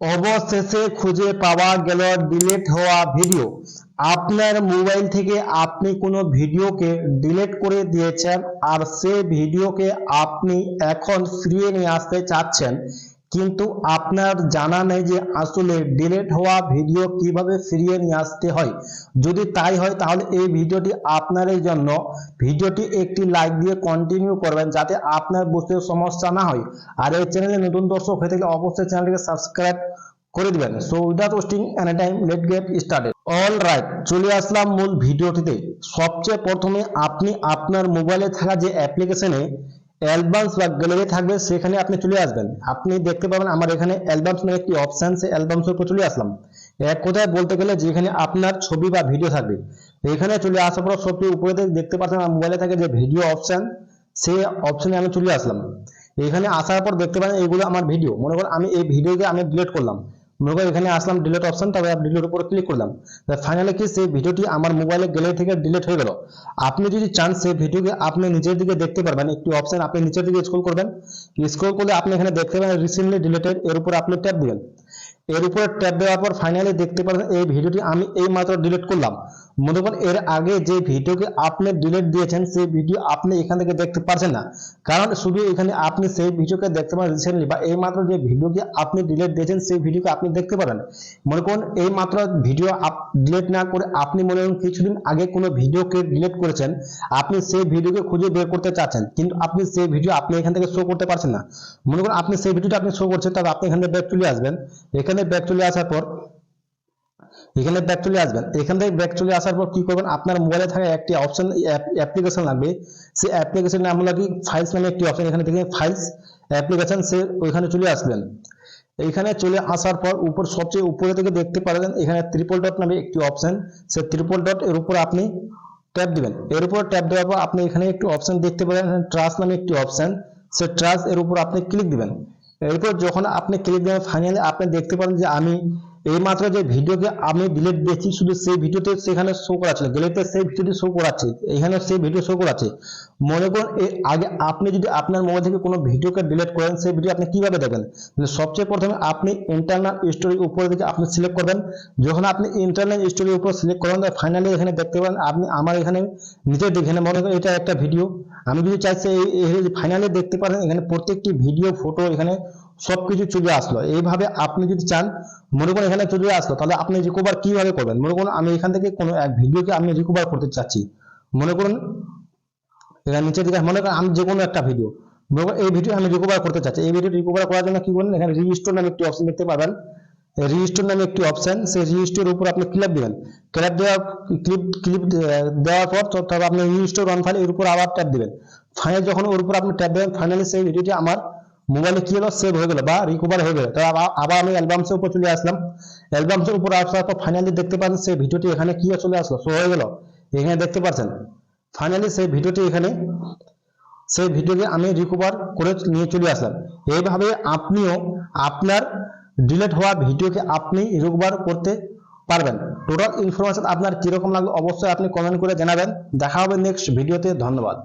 অবশেষে খুঁজে পাওয়া গেল ডিলিট হওয়া ভিডিও আপনার মোবাইল থেকে আপনি কোনো ভিডিওকে ডিলিট করে দিয়েছেন আর সে ভিডিওকে আপনি এখন ফিরিয়ে নিয়ে আসতে চাচ্ছেন। কিন্তু আপনার জানা নেই যে আসলে ডিলিট হওয়া ভিডিও কীভাবে ফিরিয়ে নিয়ে আসতে হয়। যদি তাই হয়, তাহলে এই ভিডিওটি আপনার জন্য। ভিডিওটি একটি লাইক দিয়ে কন্টিনিউ করবেন যাতে আপনার বুঝতে সমস্যা না হয়। আর এই চ্যানেলে নতুন দর্শক হয়ে থাকলে অবশ্যই চ্যানেলটিকে সাবস্ক্রাইব করে দিবেন। So without wasting any time let get started all right চলে আসলাম মূল ভিডিওটিতে। সবচেয়ে প্রথমে আপনি আপনার মোবাইলে থাকা যে অ্যাপ্লিকেশনে অ্যালবামস বা গ্যালারি থাকবে, সেখানে আপনি চলে আসবেন। আপনি দেখতে পাবেন আমার এখানে অ্যালবামস নামে একটি অপশন সেই অ্যালবামসের উপর চলে আসলাম। এক কথায় বলতে গেলে যেখানে আপনার ছবি বা ভিডিও থাকবে। এখানে চলে আসার পর সবটি উপরে দেখতে পাচ্ছেন, আমার মোবাইলে থাকে যে ভিডিও অপশন সেই অপশানে আমি চলে আসলাম। এখানে আসার পর দেখতে পাচ্ছেন এগুলো আমার ভিডিও মনে করেন আমি এই ভিডিওকে আমি ডিলিট করলাম। করুন এখানে আসলাম ডিলেট অপশন তবে ডিলেট উপর ক্লিক করলাম। ফাইনালি কি সেই ভিডিওটি আমার মোবাইলে গ্যালারি থেকে ডিলেট হয়ে গেল? আপনি যদি চান সেই ভিডিওকে আপনি নিজের দিকে দেখতে পারবেন, একটি অপশন আপনি নিচের দিকে স্ক্রল করবেন। স্ক্রল করলে আপনি এখানে দেখতে পাবেন রিসেন্টলি ডিলেটেড এর উপর আপনি ট্যাপ দিবেন। এর উপরে ট্যাপ দেওয়ার পর ফাইনালি দেখতে পারেন এই ভিডিওটি আমি এই মাত্র ডিলিট করলাম। মনে এর আগে যে ভিডিওকে আপনি ডিলিট দিয়েছেন, সেই ভিডিও আপনি এখান থেকে দেখতে পারছেন না। কারণ শুধু এখানে আপনি সেই ভিডিওকে দেখতে পারেন রিসেন্টলি বা এই মাত্র যে ভিডিওকে আপনি ডিলিট দিয়েছেন, সেই ভিডিওকে আপনি দেখতে পারেন। মনে করুন এই মাত্র ভিডিও ডিলিট না করে আপনি মনে করুন কিছুদিন আগে কোনো ভিডিওকে ডিলিট করেছেন, আপনি সেই ভিডিওকে খুঁজে বের করতে চাচ্ছেন, কিন্তু আপনি সেই ভিডিও আপনি এখান থেকে শো করতে পারছেন না। মনে করুন আপনি সেই ভিডিওটা আপনি শো করছেন তবে আপনি এখানে ব্যাক চলে আসবেন। এখানে ব্যাক চলে আসার পর, এখানে ব্যাক চলে আসবেন। এখান থেকে ব্যাক চলে আসার পর কি করবেন? আপনার মোবাইলে থাকা একটি অপশন অ্যাপ্লিকেশন লাগবে। সেই অ্যাপ্লিকেশন নাম হলো কি ফাইলস নামে একটি অপশন এখানে থেকে ফাইলস অ্যাপ্লিকেশন সে ওইখানে চলে আসবেন। এইখানে চলে আসার পর উপর সবচেয়ে উপরে থেকে দেখতে পারবেন, এখানে ত্রিপল ডট নামে একটি অপশন সে ত্রিপল ডট এর উপর আপনি ট্যাপ দিবেন। এর উপর ট্যাপ দেওয়ার পর আপনি এখানে একটি অপশন দেখতে পাবেন ট্রাস্ট নামে একটি অপশন সে ট্রাস্ট এর উপর আপনি ক্লিক দিবেন। এরপর যখন আপনি ক্লিক দেবেন ফাইনালি আপনি দেখতে পারেন যে আমি এইমাত্র যে ভিডিওকে আমি ডিলিট দিয়েছি, শুধু সেই ভিডিওতে সেখানে শো করাচ্ছিল গ্যালারিতে সেই ভিডিওটি শো করাচ্ছে এখানে সেই ভিডিও শো করাচ্ছে। মনে করুন আগে আপনি যদি আপনার মোবাইল থেকে কোনো ভিডিওকে ডিলিট করেন, সেই ভিডিও আপনি কীভাবে দেখবেন? সবচেয়ে প্রথমে আপনি ইন্টারনাল স্টোরি উপরে দিকে আপনি সিলেক্ট করবেন। যখন আপনি ইন্টারনাল স্টোরির উপর সিলেক্ট করবেন ফাইনালি এখানে দেখতে পাবেন আপনি আমার এখানে নিচের দিকে এখানে মনে করেন, এটা একটা ভিডিও আমি যদি চাইছি ফাইনালি দেখতে পারেন, এখানে প্রত্যেকটি ভিডিও ফটো এখানে সবকিছু চলে আসলো। এইভাবে আপনি যদি চান, মনে করুন, এখানে চলে আসলো, তাহলে আপনি রিকভার কীভাবে করবেন? মনে করুন, আমি এখান থেকে কোনো এক ভিডিওকে আমি রিকভার করতে চাচ্ছি। মনে করুন এখানে নিচের দিকে মনে করেন আমি যে কোনো একটা ভিডিও এই ভিডিও আমি রিকভার করতে চাচ্ছি। এই ভিডিও রিকভার করার জন্য কি করবেন? এখানে রিস্টোর নামে একটি অপশন দেখতে পাবেন। রিস্টোর নামে একটি অপশন সেই রিস্টোর উপর আপনি ক্লিক দিবেন। ক্লিক দেওয়ার ক্লিপ ক্লিপ দেওয়ার পর তবে আপনি রিস্টোর অন ফাইল এর উপর আবার ট্যাপ দিবেন। ফাইনাল যখন ওর উপর আপনি ট্যাপ দেবেন ফাইনালি সেই ভিডিওটি আমার মোবাইলে কি হলো? সেভ হয়ে গেল বা রিকভার হয়ে গেল। তো আবার- আবার আমি অ্যালবামসের উপর চলে আসলাম। অ্যালবামসের উপর আসার পর ফাইনালি দেখতে পাচ্ছেন সেই ভিডিওটি এখানে কি চলে আসলো? শো হয়ে গেল। এখানে দেখতে পাচ্ছেন। ফাইনালি সেই ভিডিওটি এখানে, সেই ভিডিওকে আমি রিকভার করে নিয়ে চলে আসলাম। এইভাবে আপনিও আপনার ডিলেট হওয়া ভিডিওকে আপনি রিকভার করতে পারবেন। টোটাল ইনফরমেশন আপনার কীরকম লাগল অবশ্যই আপনি কমেন্ট করে জানাবেন। দেখা হবে নেক্সট ভিডিওতে ধন্যবাদ।